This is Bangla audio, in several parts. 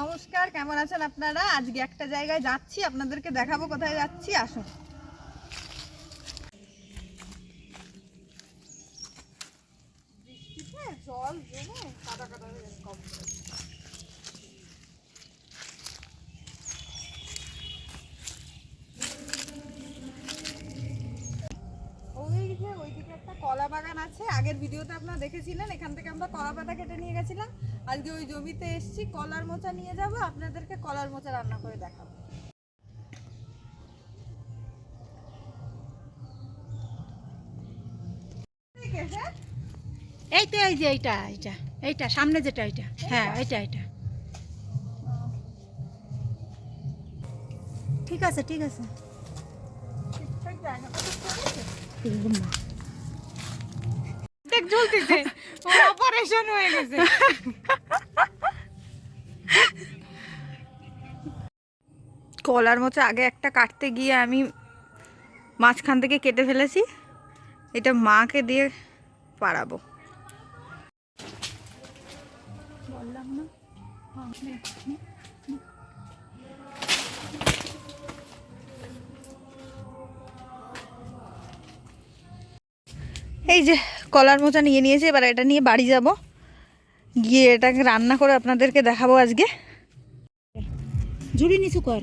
নমস্কার কেমন আছেন আপনারা? আজকে একটা জায়গায় যাচ্ছি আপনাদেরকে দেখাবো কোথায় যাচ্ছি আসুন বৃষ্টিতে জল জমে কাদা কাদা হয়ে গেছে কম করে। যে ওইদিকে একটা কলা বাগান আছে। আগের ভিডিওতে আপনারা দেখেছিলেন এখান থেকে আমরা কলা পাতা কেটে নিয়ে গেছিলাম। আজকে ওই জমিতে এসেছি কলার মোচা নিয়ে যাব আপনাদেরকে কলার মোচা রান্না করে দেখাবো। ঠিক আছে এই তো এই যে এইটা এইটা এইটা সামনে যেটা এইটা। হ্যাঁ এইটা। এইটা ঠিক আছে ঠিক আছে। দেখ অপারেশন হয়ে গেছে। কলার মতো আগে একটা কাটতে গিয়ে আমি মাঝখান থেকে কেটে ফেলেছি। এটা মাকে দিয়ে পাড়াবো। বললাম না। এই যে কলার মোচা নিয়ে নিয়েছি, এবার এটা নিয়ে বাড়ি যাব। গিয়ে এটাকে রান্না করে আপনাদেরকে দেখাবো আজকে। ঝুড়ি নিচু কর।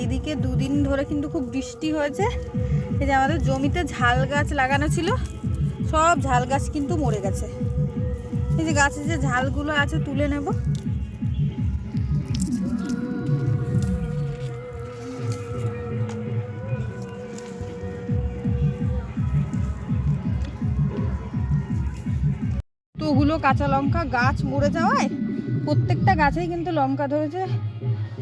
এইদিকে দুদিন ধরে কিন্তু খুব বৃষ্টি হয়েছে। এই যে আমাদের জমিতে ঝাল গাছ লাগানো ছিল, সব ঝাল গাছ কিন্তু মরে গেছে। এই যে গাছে যে ঝালগুলো আছে তুলে নেব। কাঁচা লঙ্কা গাছ মরে যাওয়ায় প্রত্যেকটা গাছেই কিন্তু লঙ্কা ধরেছে।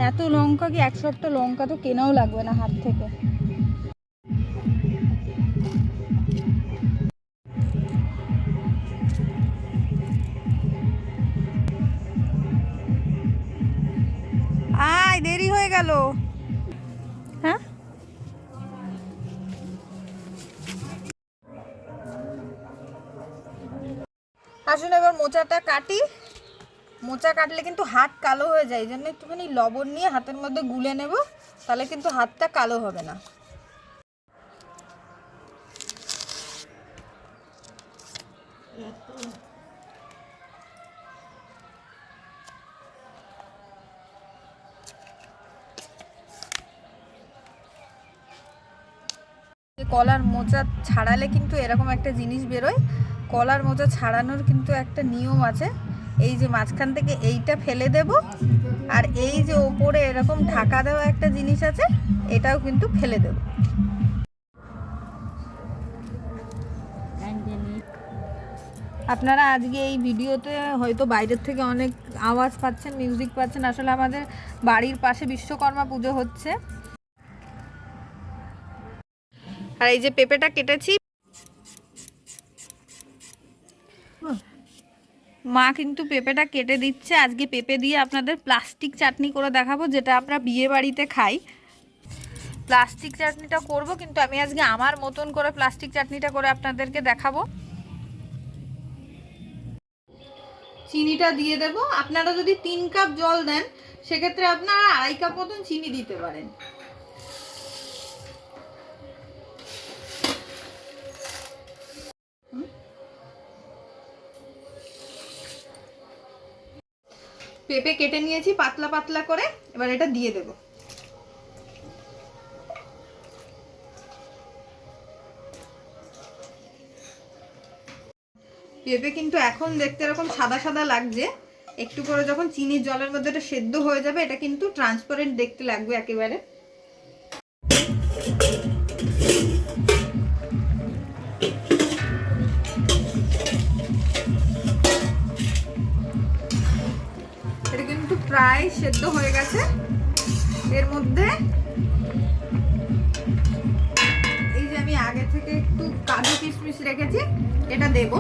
এত লঙ্কা কি এক সপ্তাহ লঙ্কা তো কেনাও লাগবে না হাত থেকে। আয়, দেরি হয়ে গেল। আসুন এবার মোচাটা কাটি। মোচা কাটলে কিন্তু হাত কালো হয়ে যায়, এই জন্য একটুখানি লবণ নিয়ে হাতের মধ্যে গুলে নেব, তাহলে কিন্তু হাতটা কালো হবে না। কলার মোচা ছাড়ালে কিন্তু এরকম একটা জিনিস বেরোয়। কলার মোচা ছাড়ানোর কিন্তু একটা নিয়ম আছে। এই যে মাঝখান থেকে এইটা ফেলে দেব, আর এই যে ওপরে এরকম ঢাকা দেওয়া একটা জিনিস আছে, এটাও কিন্তু ফেলে দেব। আপনারা আজকে এই ভিডিওতে হয়তো বাইরের থেকে অনেক আওয়াজ পাচ্ছেন মিউজিক পাচ্ছেন। আসলে আমাদের বাড়ির পাশে বিশ্বকর্মা পুজো হচ্ছে। আর এই যে পেঁপেটা কেটেছি মা কিন্তু পেঁপেটা কেটে দিচ্ছে। আজকে পেঁপে দিয়ে আপনাদের প্লাস্টিক চাটনি করে দেখাবো, যেটা আমরা বিয়ে বাড়িতে খাই। প্লাস্টিক চাটনিটা করব, কিন্তু আমি আজকে আমার মতন করে প্লাস্টিক চাটনিটা করে আপনাদেরকে দেখাবো। চিনিটা দিয়ে দেব। আপনারা যদি তিন কাপ জল দেন, সেক্ষেত্রে আপনারা আড়াই কাপ মতন চিনি দিতে পারেন। পেঁপে কেটে নিয়েছি, পাতলা পাতলা করে। এবার এটা দিয়ে দেব। পেঁপে কিন্তু এখন দেখতে এরকম সাদা সাদা লাগছে। একটু করে যখন চিনির জলের মধ্যে এটা সেদ্ধ হয়ে যাবে, এটা কিন্তু ট্রান্সপারেন্ট দেখতে লাগবে একেবারে। সেদ্ধ হয়ে গেছে। এর মধ্যে এই যে আমি আগে থেকে একটু কাজু কিশমিশ রেখেছি, এটা দেব।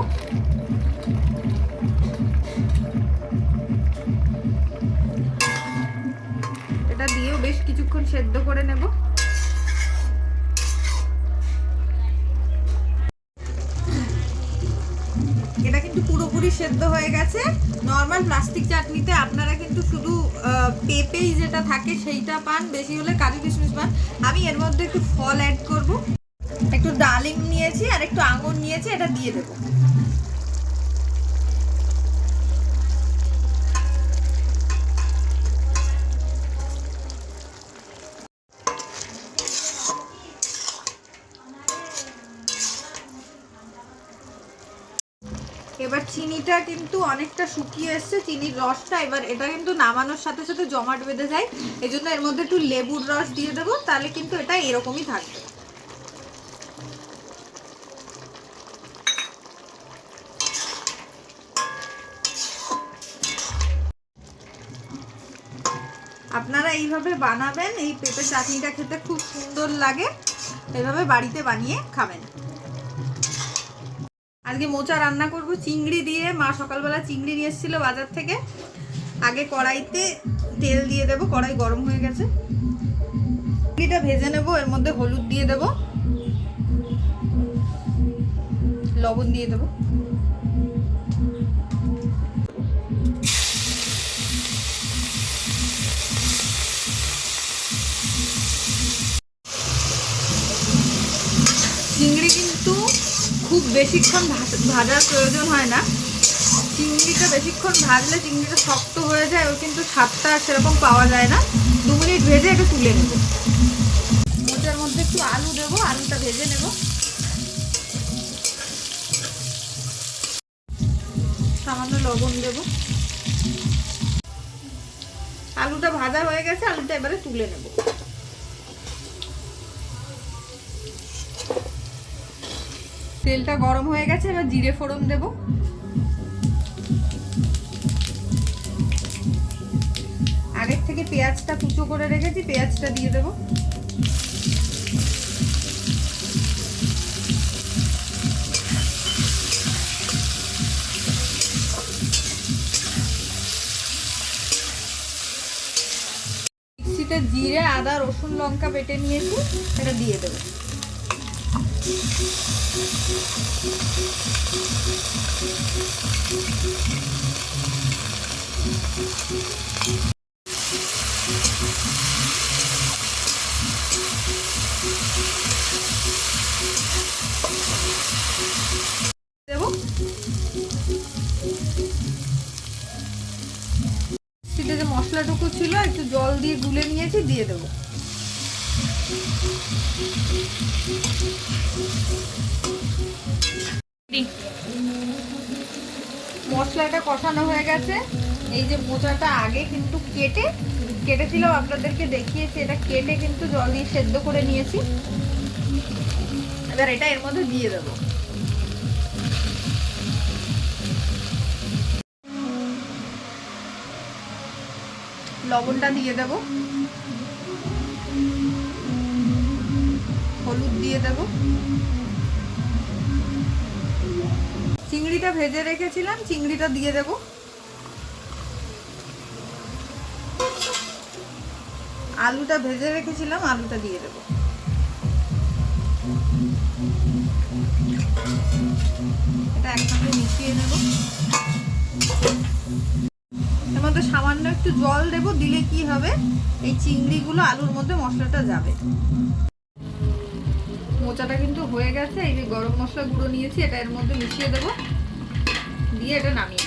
এটা দিয়েও বেশ কিছুক্ষণ সেদ্ধ করে নেব। কিন্তু পুরোপুরি সেদ্ধ হয়ে গেছে। নর্মাল প্লাস্টিক চাটনিতে আপনারা কিন্তু শুধু পেঁপেই যেটা থাকে সেইটা পান, বেশি হলে কাজু কিশমিশ পান। আমি এর মধ্যে একটু ফল অ্যাড করব। একটু ডালিম নিয়েছি আর একটু আঙুর নিয়েছি, এটা দিয়ে দেবো এবার চিনিটা কিন্তু অনেকটা শুকিয়ে এসছে, চিনির রসটা এবার এটা কিন্তু নামানোর সাথে সাথে জমাট বেঁধে যায়। এই জন্য এর মধ্যে একটু লেবুর রস দিয়ে দেবো, তাহলে কিন্তু এটা এরকমই থাকবে। আপনারা এইভাবে বানাবেন, এই পেঁপে চাটনিটা খেতে খুব সুন্দর লাগে। এইভাবে বাড়িতে বানিয়ে খাবেন। আজকে মোচা রান্না করব, চিংড়ি দিয়ে। মা সকালবেলা চিংড়ি নিয়ে এসেছিল বাজার থেকে। আগে কড়াইতে তেল দিয়ে দেব, কড়াই গরম হয়ে গেছে। চিংড়িটা ভেজে নেব, এর মধ্যে হলুদ দিয়ে দেব। লবণ দিয়ে দেব। খুব বেশিক্ষণ ভাজ- ভাজার প্রয়োজন হয় না। চিংড়িটা বেশিক্ষণ ভাজলে চিংড়িটা শক্ত হয়ে যায় ও কিন্তু স্বাদটা সেরকম পাওয়া যায় না। দু মিনিট ভেজে এটা তুলে নেব। মোচার মধ্যে একটু আলু দেবো, আলুটা ভেজে নেব। সামান্য লবণ দেব। আলুটা ভাজা হয়ে গেছে, আলুটা এবারে তুলে নেব। তেলটা গরম হয়ে গেছে, এবার জিরে ফোড়ন দেব। আগের থেকে পেঁয়াজটা কুচো করে রেখেছি, পেঁয়াজটা দিয়ে দেব। মিক্সিতে জিরে, আদা, রসুন, লঙ্কা বেটে নিয়েছি, এটা দিয়ে দেবো। দেবো সেটা যে মশলাটুকু ছিল একটু জল দিয়ে গুলে নিয়েছি দিয়ে দেবো। মশলাটা কষানো হয়ে গেছে। এই যে মোচাটা আগে কিন্তু কেটে, কেটেছিলাম, আপনাদেরকে দেখিয়েছি, এটা কেটে কিন্তু জল দিয়ে সেদ্ধ করে নিয়েছি। এবার এটা এর মধ্যে দিয়ে দেবো। লবণটা দিয়ে দেব। হলুদ দিয়ে দেব। চিংড়িটা ভেজে রেখেছিলাম, চিংড়িটা দিয়ে দেব। আলুটা ভেজে রেখেছিলাম, আলুটা দিয়ে দেব। এটা একসাথে মিশিয়ে নেব। এর মধ্যে সামান্য একটু জল দেব, দিলে কি হবে? এই চিংড়িগুলো আলুর মধ্যে মশলাটা যাবে। মোচাটা কিন্তু হয়ে গেছে, এই যে গরম মশলা গুঁড়ো নিয়েছি, এটা এর মধ্যে মিশিয়ে দেবো। দিয়ে এটা নামিয়ে